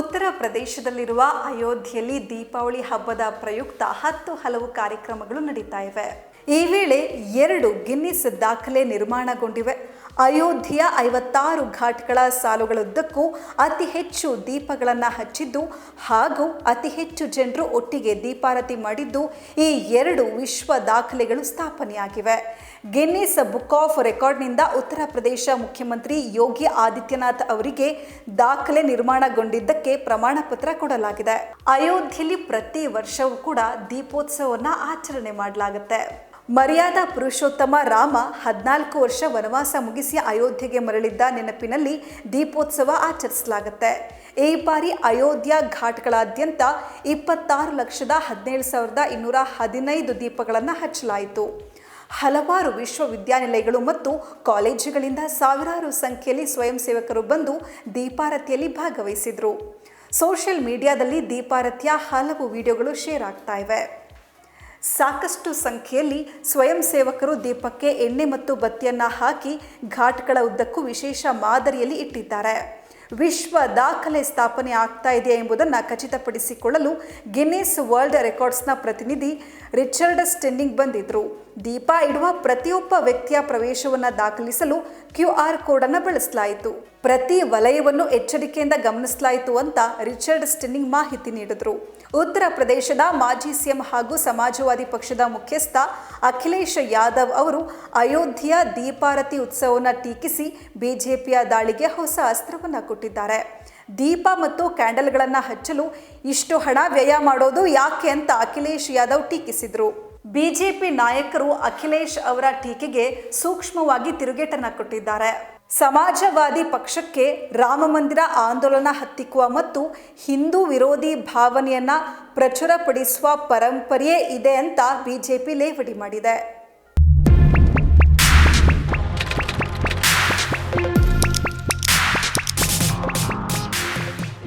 ಉತ್ತರ ಪ್ರದೇಶದಲ್ಲಿರುವ ಅಯೋಧ್ಯೆಯಲ್ಲಿ ದೀಪಾವಳಿ ಹಬ್ಬದ ಪ್ರಯುಕ್ತ ಹತ್ತು ಹಲವು ಕಾರ್ಯಕ್ರಮಗಳು ನಡೀತಾ ಇವೆ. ಈ ವೇಳೆ ಎರಡು ಗಿನ್ನಿಸ್ ದಾಖಲೆ ನಿರ್ಮಾಣಗೊಂಡಿವೆ. ಅಯೋಧ್ಯೆಯ ಐವತ್ತಾರು ಘಾಟ್ಗಳ ಸಾಲುಗಳುದ್ದಕ್ಕೂ ಅತಿ ಹೆಚ್ಚು ದೀಪಗಳನ್ನು ಹಚ್ಚಿದ್ದು ಹಾಗೂ ಅತಿ ಹೆಚ್ಚು ಜನರು ಒಟ್ಟಿಗೆ ದೀಪಾರತಿ ಮಾಡಿದ್ದು ಈ ಎರಡು ವಿಶ್ವ ದಾಖಲೆಗಳು ಸ್ಥಾಪನೆಯಾಗಿವೆ. ಗಿನ್ನಿಸ್ ಬುಕ್ ಆಫ್ ರೆಕಾರ್ಡ್ನಿಂದ ಉತ್ತರ ಪ್ರದೇಶ ಮುಖ್ಯಮಂತ್ರಿ ಯೋಗಿ ಆದಿತ್ಯನಾಥ್ ಅವರಿಗೆ ದಾಖಲೆ ನಿರ್ಮಾಣಗೊಂಡಿದ್ದಕ್ಕೆ ಪ್ರಮಾಣ ಪತ್ರ ಕೊಡಲಾಗಿದೆ. ಅಯೋಧ್ಯೆಯಲ್ಲಿ ಪ್ರತಿ ವರ್ಷವೂ ಕೂಡ ದೀಪೋತ್ಸವವನ್ನು ಆಚರಣೆ ಮಾಡಲಾಗುತ್ತೆ. ಮರ್ಯಾದಾ ಪುರುಷೋತ್ತಮ ರಾಮ ಹದಿನಾಲ್ಕು ವರ್ಷ ವನವಾಸ ಮುಗಿಸಿ ಅಯೋಧ್ಯೆಗೆ ಮರಳಿದ್ದ ನೆನಪಿನಲ್ಲಿ ದೀಪೋತ್ಸವ ಆಚರಿಸಲಾಗುತ್ತೆ. ಈ ಬಾರಿ ಅಯೋಧ್ಯ ಘಾಟ್ಗಳಾದ್ಯಂತ ಇಪ್ಪತ್ತಾರು ಲಕ್ಷದ ಹದಿನೇಳು ಸಾವಿರದ ಇನ್ನೂರ ಹದಿನೈದು ದೀಪಗಳನ್ನು ಹಚ್ಚಲಾಯಿತು. ಹಲವಾರು ವಿಶ್ವವಿದ್ಯಾನಿಲಯಗಳು ಮತ್ತು ಕಾಲೇಜುಗಳಿಂದ ಸಾವಿರಾರು ಸಂಖ್ಯೆಯಲ್ಲಿ ಸ್ವಯಂ ಸೇವಕರು ಬಂದು ದೀಪಾರತಿಯಲ್ಲಿ ಭಾಗವಹಿಸಿದರು. ಸೋಷಿಯಲ್ ಮೀಡಿಯಾದಲ್ಲಿ ದೀಪಾರತಿಯ ಹಲವು ವಿಡಿಯೋಗಳು ಶೇರ್ ಆಗ್ತಾ ಸಾಕಷ್ಟು ಸಂಖ್ಯೆಯಲ್ಲಿ ಸ್ವಯಂ ಸೇವಕರು ದೀಪಕ್ಕೆ ಎಣ್ಣೆ ಮತ್ತು ಬತ್ತಿಯನ್ನು ಹಾಕಿ ಘಾಟ್ಗಳ ಉದ್ದಕ್ಕೂ ವಿಶೇಷ ಮಾದರಿಯಲ್ಲಿ ಇಟ್ಟಿದ್ದಾರೆ. ವಿಶ್ವ ದಾಖಲೆ ಸ್ಥಾಪನೆ ಆಗ್ತಾ ಇದೆ ಎಂಬುದನ್ನು ಖಚಿತಪಡಿಸಿಕೊಳ್ಳಲು ಗಿನ್ನಿಸ್ ವರ್ಲ್ಡ್ ರೆಕಾರ್ಡ್ಸ್ನ ಪ್ರತಿನಿಧಿ ರಿಚರ್ಡ್ ಸ್ಟೆನ್ನಿಂಗ್ ಬಂದಿದ್ರು. ದೀಪ ಇಡುವ ಪ್ರತಿಯೊಬ್ಬ ವ್ಯಕ್ತಿಯ ಪ್ರವೇಶವನ್ನು ದಾಖಲಿಸಲು ಕ್ಯೂ ಆರ್ ಕೋಡನ್ನು ಬಳಸಲಾಯಿತು. ಪ್ರತಿ ವಲಯವನ್ನು ಎಚ್ಚರಿಕೆಯಿಂದ ಗಮನಿಸಲಾಯಿತು ಅಂತ ರಿಚರ್ಡ್ ಸ್ಟಿನ್ನಿಂಗ್ ಮಾಹಿತಿ ನೀಡಿದರು. ಉತ್ತರ ಪ್ರದೇಶದ ಮಾಜಿ ಸಿಎಂ ಹಾಗೂ ಸಮಾಜವಾದಿ ಪಕ್ಷದ ಮುಖ್ಯಸ್ಥ ಅಖಿಲೇಶ್ ಯಾದವ್ ಅವರು ಅಯೋಧ್ಯೆಯ ದೀಪಾರತಿ ಉತ್ಸವವನ್ನು ಟೀಕಿಸಿ ಬಿಜೆಪಿಯ ದಾಳಿಗೆ ಹೊಸ ಅಸ್ತ್ರವನ್ನು ಕೊಟ್ಟಿದ್ದಾರೆ. ದೀಪ ಮತ್ತು ಕ್ಯಾಂಡಲ್ಗಳನ್ನು ಹಚ್ಚಲು ಇಷ್ಟು ಹಣ ವ್ಯಯ ಮಾಡೋದು ಯಾಕೆ ಅಂತ ಅಖಿಲೇಶ್ ಯಾದವ್ ಟೀಕಿಸಿದರು. ಬಿಜೆಪಿ ನಾಯಕರು ಅಖಿಲೇಶ್ ಅವರ ಟೀಕೆಗೆ ಸೂಕ್ಷ್ಮವಾಗಿ ತಿರುಗೇಟನ್ನ ಕೊಟ್ಟಿದ್ದಾರೆ. ಸಮಾಜವಾದಿ ಪಕ್ಷಕ್ಕೆ ರಾಮ ಮಂದಿರ ಆಂದೋಲನ ಹತ್ತಿಕ್ಕುವ ಮತ್ತು ಹಿಂದೂ ವಿರೋಧಿ ಭಾವನೆಯನ್ನ ಪ್ರಚುರಪಡಿಸುವ ಪರಂಪರೆಯೇ ಇದೆ ಅಂತ ಬಿಜೆಪಿ ಲೇವಡಿ ಮಾಡಿದೆ.